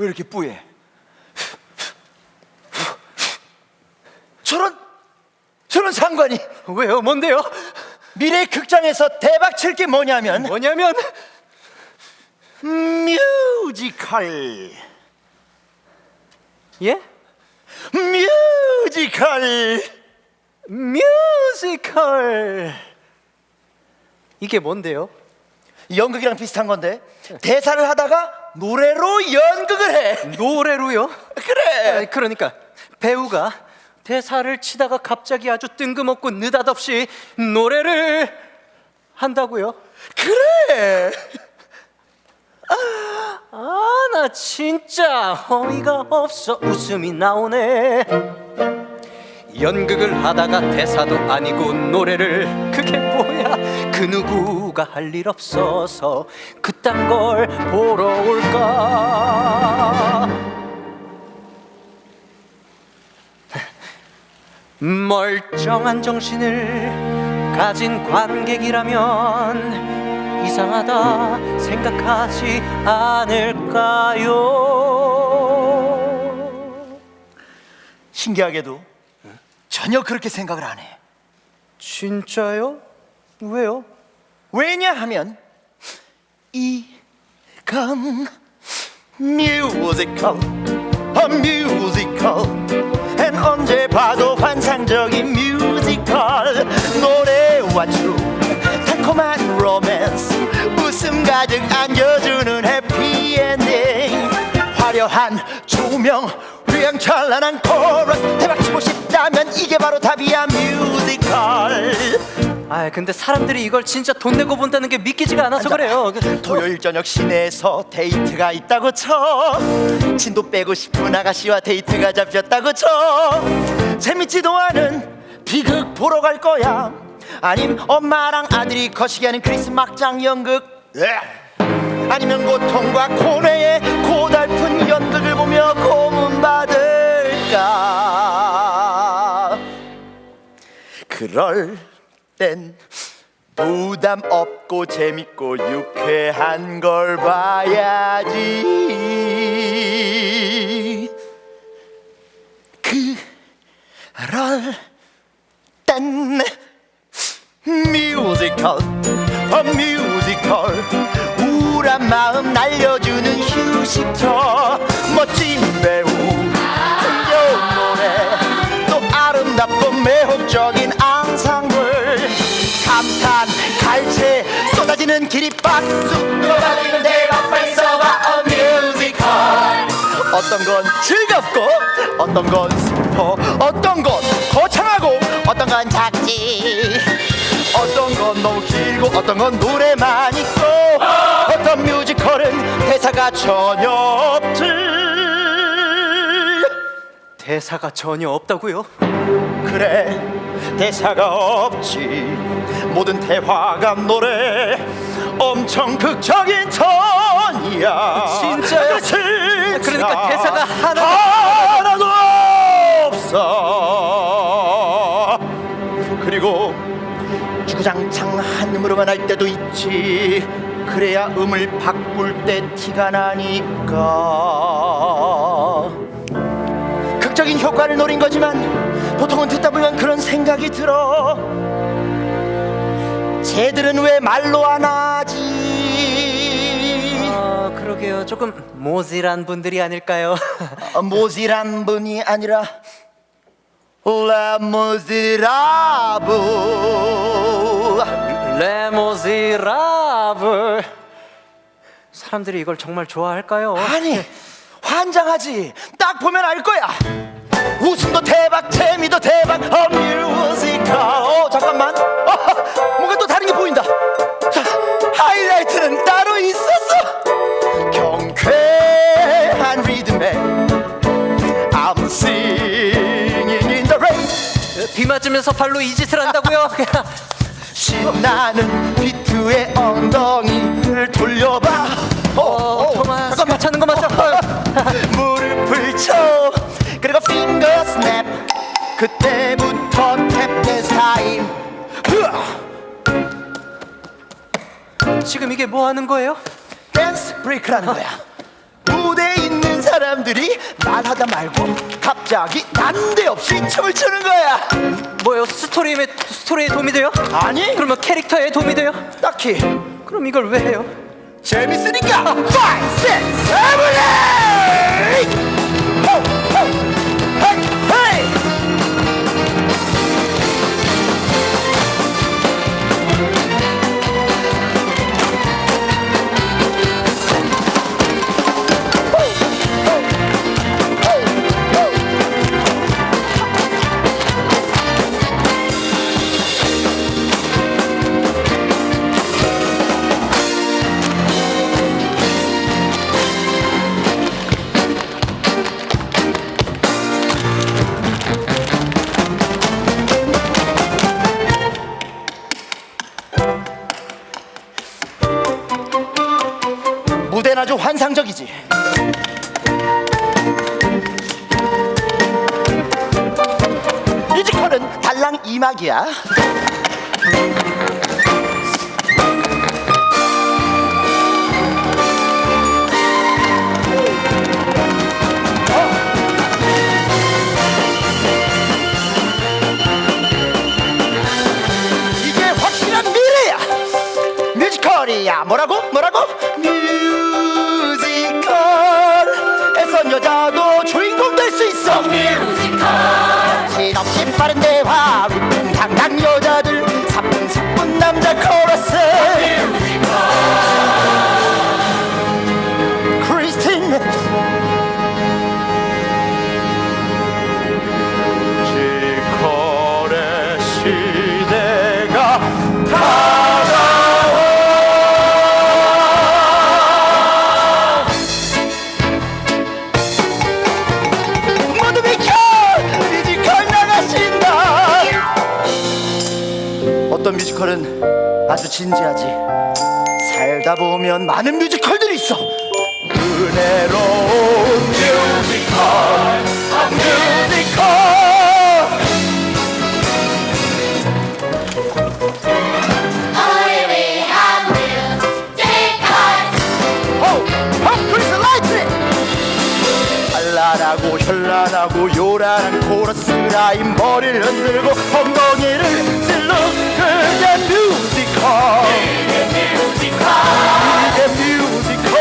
왜 이렇게 뿌해? 저런 저런 상관이 왜요? 뭔데요? 미래 극장에서 대박 칠 게 뭐냐면 뭐냐면 뮤지컬 예? 뮤지컬 뮤지컬 이게 뭔데요? 연극이랑 비슷한 건데 대사를 하다가 노래로 연극을 해. 노래로요? 그래. 그러니까 배우가 대사를 치다가 갑자기 아주 뜬금없고 느닷없이 노래를 한다고요? 그래. 아 나 진짜 어이가 없어. 웃음이 나오네. 연극을 하다가 대사도 아니고 노래를. 그게 뭐야 그 누구가 할 일 없어서 그딴 걸 보러 올까 멀쩡한 정신을 가진 관객이라면 이상하다 생각하지 않을까요? 신기하게도 전혀 그렇게 생각을 안 해. 진짜요? 왜요? 왜냐하면 이건 뮤지컬, a musical, and 언제 봐도 환상적인 뮤지컬. 노래와 춤, 달콤한 로맨스, 웃음 가득 안겨주는 해피엔딩, 화려한 조명, 휘황찬란한 코러스, 대박치고 싶다면 이게 바로 답이야 뮤지컬. 아 근데 사람들이 이걸 진짜 돈 내고 본다는 게 믿기지가 않아서 그래요. 토요일 저녁 시내에서 데이트가 있다고 쳐. 진도 빼고 싶은 아가씨와 데이트가 잡혔다고 쳐. 재밌지도 않은 비극 보러 갈 거야. 아님 엄마랑 아들이 거시기 하는 크리스 막장 연극. 으악. 아니면 고통과 고뇌의 고달픈 연극을 보며 고문받을까? 그럴 땐 부담 없고 재밌고 유쾌한 걸 봐야지. 그럴 땐 뮤지컬 어 뮤지컬. 우울한 마음 날려주는 휴식처 멋진 배우 흥겨운 노래 또 아름답고 매혹적인 앙 쏟아지는 기립박수 쏟아지는 대박 발서와 어 뮤지컬 어떤 건 즐겁고 어떤 건 슬퍼 어떤 건 거창하고 어떤 건 작지. 어떤 건 너무 길고 어떤 건 노래만 있고 어떤 뮤지컬은 대사가 전혀 없지. 대사가 전혀 없다고요? 그래 대사가 없지. 모든 대화가 노래 엄청 극적인 톤이야. 진짜요? 진짜 그러니까 대사가 하나도 하나도 없어. 그리고 주구장창 한음으로만 할 때도 있지. 그래야 음을 바꿀 때 티가 나니까. 극적인 효과를 노린 거지만 보통은 듣다 보면 그런 생각이 들어 쟤들은 왜 말로 안 하지 아 그러게요. 조금 모질한 분들이 아닐까요? 어, 모질한 분이 아니라 라모지라브 레모지라블 사람들이 이걸 정말 좋아할까요? 아니 환장하지. 딱 보면 알 거야. 웃음도 대박 재미도 대박 어 뮤지컬 어 잠깐만. 어, 뭔가 또 다른 게 보인다. 자, 하이라이트는 따로 있었어. 경쾌한 리듬에 I'm singing in the rain. 비 맞으면서 발로 이 짓을 한다고요? 신나는 비트의 엉덩이를 돌려봐 어, 어, 어, 토마스 잠깐만 괜찮은 거 맞죠? 무릎을 쳐 그리고 핑거 스냅 그때부터 탭댄스 타임! 지금 이게 뭐 하는 거예요? 댄스 브레이크라는 거야 무대에 있는 사람 사람들이 말하다 말고 갑자기 난데없이 춤을 추는 거야 뭐요? 스토리에 스토리에 도움이 돼요? 아니 그러면 캐릭터에 도움이 돼요? 딱히 그럼 이걸 왜 해요? 재밌으니까. 5, 6, 7, 8 아주 환상적이지. 뮤지컬은 달랑 2막이야 빠른 대화. 웃는 당당 여자들 사뿐사뿐 남자 코러스. 크리스틴. 뮤지컬의 시대가 모 진지하지. 살다 보면 많은 뮤지컬들이 있어. 은혜로운 뮤지컬, 뮤지컬. 찬란하고 현란하고 요란한 코러스 라인 머리를 흔들고 엉덩이를 찔러 그게 뮤지컬 이게 뮤지컬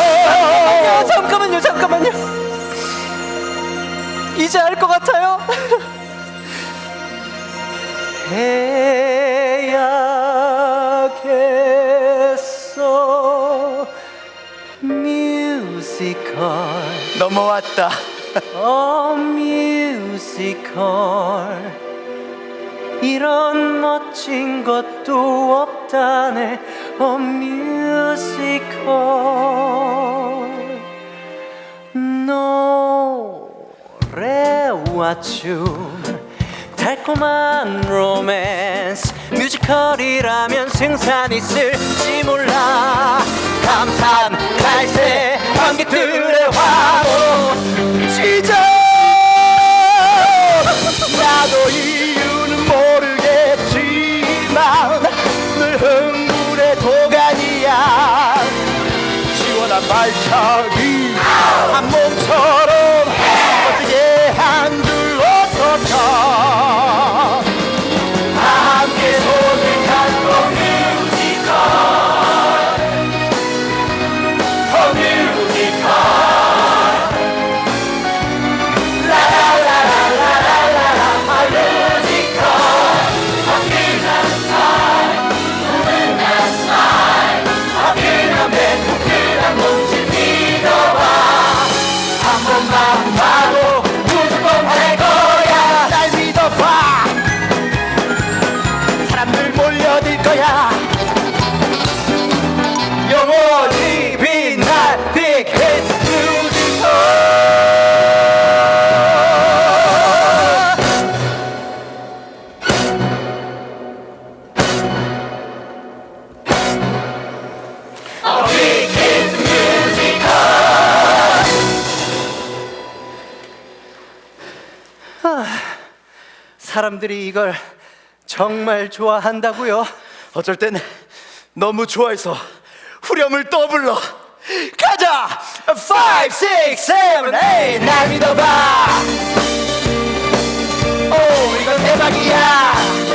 아, 잠깐만요, 잠깐만요. 이제 알 것 같아요. 넘어왔다. 어 뮤지컬 이런 멋진 것도 없다네. 어 뮤지컬 노래와 춤. 달콤한 로맨스 뮤지컬이라면 생산 있을지 몰라. 감탄 갈새 관객들 사람들이 이걸 정말 좋아한다고요? 어쩔 땐 너무 좋아해서 후렴을 떠불러 가자! 5, 6, 7, 8 날 믿어봐 오 이건 대박이야